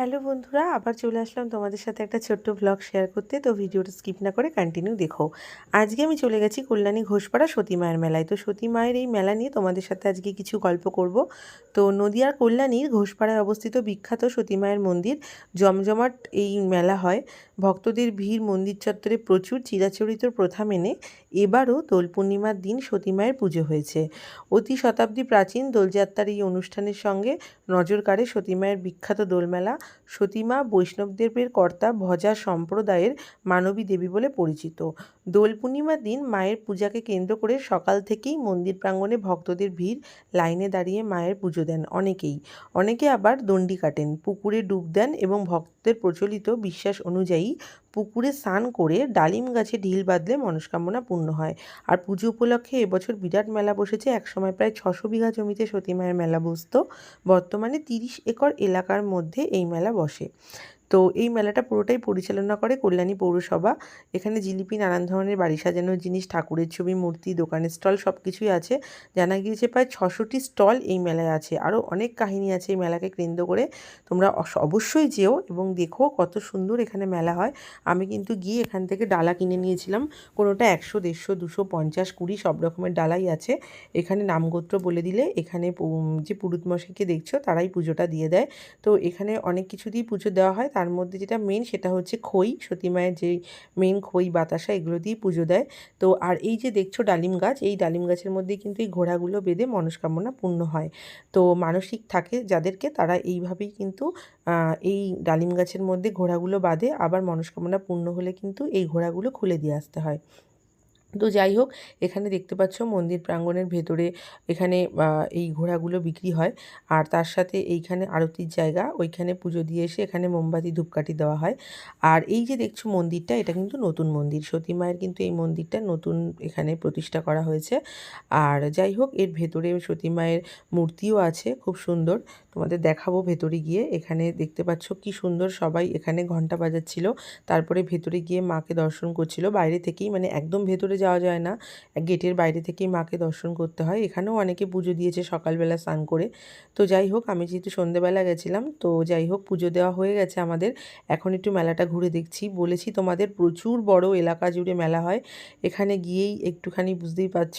Hello বন্ধুরা, আবার চলে আসলাম তোমাদের সাথে একটা ছোট্ট ব্লগ শেয়ার করতে। তো ভিডিওটা স্কিপ না করে কন্টিনিউ দেখো। আজকে আমি চলে গেছি কল্যাণী ঘোষপাড়া সতী মায়ের মেলায়। তো সতী মায়ের এই মেলা নিয়ে তোমাদের সাথে আজকে কিছু গল্প করব। তো নদিয়ার কল্যাণীর ঘোষপাড়ায় অবস্থিত বিখ্যাত সতী মায়ের মন্দির, জমজমাট এই মেলা হয়। ভক্তদের ভিড় মন্দির চত্বরে প্রচুর চিরাচরিত প্রথা মেনে এবারও দোল পূর্ণিমার দিন সতী মায়ের পুজো হয়েছে। অতি শতাব্দী প্রাচীন দোলযাত্রার এই অনুষ্ঠানের সঙ্গে নজর কাড়ে সতী মায়ের বিখ্যাত দোলমেলা। সতীমা বৈষ্ণবদেবের কর্তা ভজা সম্প্রদায়ের মানবী দেবী বলে পরিচিত। দোল পূর্ণিমার দিন মায়ের পূজাকে কেন্দ্র করে সকাল থেকেই মন্দির প্রাঙ্গণে ভক্তদের ভিড় লাইনে দাঁড়িয়ে মায়ের পুজো দেন অনেকেই। অনেকে আবার দণ্ডি কাটেন, পুকুরে ডুব দেন এবং ভক্তদের প্রচলিত বিশ্বাস অনুযায়ী পুকুরে স্নান করে ডালিম গাছে ঢিল বাঁধলে মনস্কামনা পূর্ণ হয়। আর পুজো উপলক্ষে এবছর বিরাট মেলা বসেছে। একসময় প্রায় ছশো বিঘা জমিতে সতী মায়ের মেলা বসত। বর্তমানে তিরিশ একর এলাকার মধ্যে এই মেলা বসে। তো এই মেলাটা পুরোটাই পরিচালনা করে কল্যাণী পৌরসভা। এখানে জিলিপি, নানান ধরনের বাড়ি সাজানোর জিনিস, ঠাকুরের ছবি, মূর্তি, দোকানের স্টল সব কিছুই আছে। জানা গিয়েছে প্রায় ছশোটি স্টল এই মেলায় আছে। আরও অনেক কাহিনী আছে এই মেলাকে কেন্দ্র করে। তোমরা অবশ্যই যেও এবং দেখো কত সুন্দর এখানে মেলা হয়। আমি কিন্তু গিয়ে এখান থেকে ডালা কিনে নিয়েছিলাম। কোনোটা একশো, দেড়শো, দুশো, পঞ্চাশ, কুড়ি সব রকমের ডালাই আছে। এখানে নামগোত্র বলে দিলে এখানে যে পুরুত মশাইকে দেখছ তারাই পুজোটা দিয়ে দেয়। তো এখানে অনেক কিছু দিয়ে পুজো দেওয়া হয়। তার মধ্যে যেটা মেন সেটা হচ্ছে খই। সতী মায়ের যেই মেন খই, বাতাসা, এগুলো দিয়ে পুজো দেয়। তো আর এই যে দেখছ ডালিম গাছ, এই ডালিম গাছের মধ্যে কিন্তু এই ঘোড়াগুলো বেঁধে মনস্কামনা পূর্ণ হয়। তো মানসিক থাকে যাদেরকে, তারা এইভাবেই কিন্তু এই ডালিম গাছের মধ্যে ঘোড়াগুলো বাঁধে। আবার মনস্কামনা পূর্ণ হলে কিন্তু এই ঘোড়াগুলো খুলে দিয়ে আসতে হয়। তো যাই হোক, এখানে দেখতে পাচ্ছ মন্দির প্রাঙ্গণের ভেতরে এখানে এই ঘোড়াগুলো বিক্রি হয়। আর তার সাথে এইখানে আরতির জায়গা, ওইখানে পুজো দিয়ে এসে এখানে মোমবাতি, ধূপকাঠি দেওয়া হয়। আর এই যে দেখছ মন্দিরটা, এটা কিন্তু নতুন মন্দির। সতী মায়ের কিন্তু এই মন্দিরটা নতুন এখানে প্রতিষ্ঠা করা হয়েছে। আর যাই হোক, এর ভেতরে সতী মায়ের মূর্তিও আছে, খুব সুন্দর। তোমাদের দেখাবো ভেতরে গিয়ে। এখানে দেখতে পাচ্ছ কি সুন্দর সবাই এখানে ঘণ্টা বাজাচ্ছিল। তারপরে ভেতরে গিয়ে মাকে দর্শন করছিল। বাইরে থেকেই মানে একদম ভেতরে যাওয়া যায় না। গেটের বাইরে থেকেই মাকে দর্শন করতে হয়। এখানেও অনেকে পুজো দিয়েছে সকালবেলা স্নান করে। তো যাই হোক, আমি যেহেতু সন্ধেবেলা গেছিলাম, তো যাই হোক, পুজো দেওয়া হয়ে গেছে আমাদের। এখন একটু মেলাটা ঘুরে দেখছি। বলেছি তোমাদের প্রচুর বড় এলাকা জুড়ে মেলা হয়। এখানে গিয়েই একটুখানি বুঝতেই পারছ,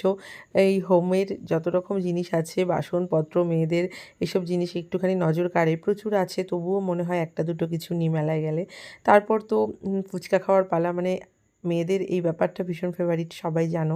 এই হোমের যত রকম জিনিস আছে, বাসনপত্র, মেয়েদের, এসব জিনিস একটুখানি নজর কাড়ে। প্রচুর আছে, তবুও মনে হয় একটা দুটো কিছু নিয়ে মেলায় গেলে। তারপর তো ফুচকা খাওয়ার পালা মানে মেয়েদের এই ব্যাপারটা ভীষণ ফেভারিট সবাই জানো।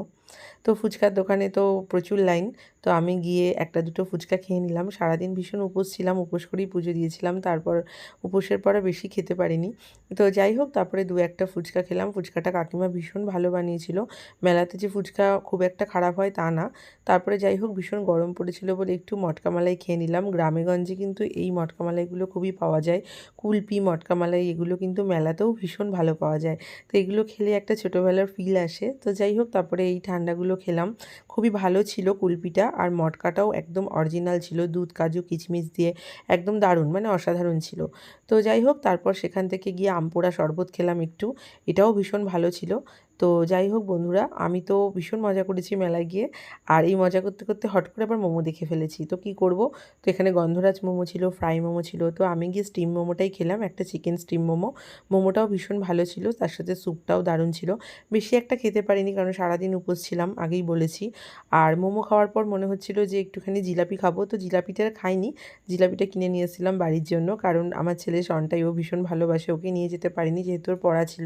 তো ফুচকার দোকানে তো প্রচুর লাইন। তো আমি গিয়ে একটা দুটো ফুচকা খেয়ে নিলাম। সারাদিন ভীষণ উপোস ছিলাম, উপোস করেই পুজো দিয়েছিলাম। তারপর উপোসের পরে বেশি খেতে পারিনি। তো যাই হোক, তারপরে দু একটা ফুচকা খেলাম। ফুচকাটা কাকিমা ভীষণ ভালো বানিয়েছিল। মেলাতে যে ফুচকা খুব একটা খারাপ হয় তা না। তারপরে যাই হোক, ভীষণ গরম পড়েছিল বলে একটু মটকামালাই খেয়ে নিলাম। গ্রামেগঞ্জে কিন্তু এই মটকামালাইগুলো খুবই পাওয়া যায়। কুলপি মটকামালাই এগুলো কিন্তু মেলাতেও ভীষণ ভালো পাওয়া যায়। তো এগুলো খেলে একটা ছোটোবেলার ফিল আসে। তো যাই হোক, তারপরে এই ঠান্ডাগুলো খেলাম। খুবই ভালো ছিল কুলপিটা আর মটকাটাও একদম অরিজিনাল ছিল। দুধ, কাজু, কিচমিচ দিয়ে একদম দারুণ মানে অসাধারণ ছিল। তো যাই হোক, তারপর সেখান থেকে গিয়ে আমপোড়া শরবত খেলাম একটু। এটাও ভীষণ ভালো ছিল। তো যাই হোক বন্ধুরা, আমি তো ভীষণ মজা করেছি মেলায় গিয়ে। আর এই মজা করতে করতে হট করে আবার মোমো দেখে ফেলেছি। তো কি করব? তো এখানে গন্ধরাজ মোমো ছিল, ফ্রাই মোমো ছিল। তো আমি গিয়ে স্টিম মোমোটাই খেলাম, একটা চিকেন স্টিম মোমো। মোমোটাও ভীষণ ভালো ছিল, তার সাথে স্যুপটাও দারুণ ছিল। বেশি একটা খেতে পারিনি, কারণ সারাদিন উপোস ছিলাম, আগেই বলেছি। আর মোমো খাওয়ার পর মনে হচ্ছিল যে একটুখানি জিলাপি খাব, তো জিলাপিটা খাইনি। জিলাপিটা কিনে নিয়ে এসেছিলাম বাড়ির জন্য, কারণ আমার ছেলে সনটাই ও ভীষণ ভালোবাসে, ওকে নিয়ে যেতে পারিনি, যেহেতু ওর পড়া ছিল।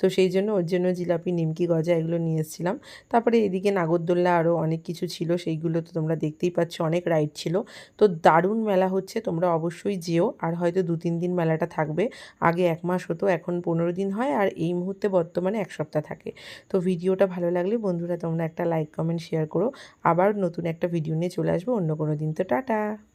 তো সেই জন্য ওর জন্য জিলাপি জিলাপি নিমকি গজা এগুলো নিয়ে এসেছিলাম। তারপরে এদিকে নাগরদোল্লা আরও অনেক কিছু ছিল, সেইগুলো তো তোমরা দেখতেই পাচ্ছ, অনেক রাইড ছিল। তো দারুণ মেলা হচ্ছে, তোমরা অবশ্যই যেও। আর হয়তো দু তিন দিন মেলাটা থাকবে। আগে এক মাস হতো, এখন পনেরো দিন হয়, আর এই মুহূর্তে বর্তমানে এক সপ্তাহ থাকে। তো ভিডিওটা ভালো লাগলে বন্ধুরা তোমরা একটা লাইক কমেন্ট শেয়ার করো। আবার নতুন একটা ভিডিও নিয়ে চলে আসব, অন্য কোনো দিন। তো টাটা!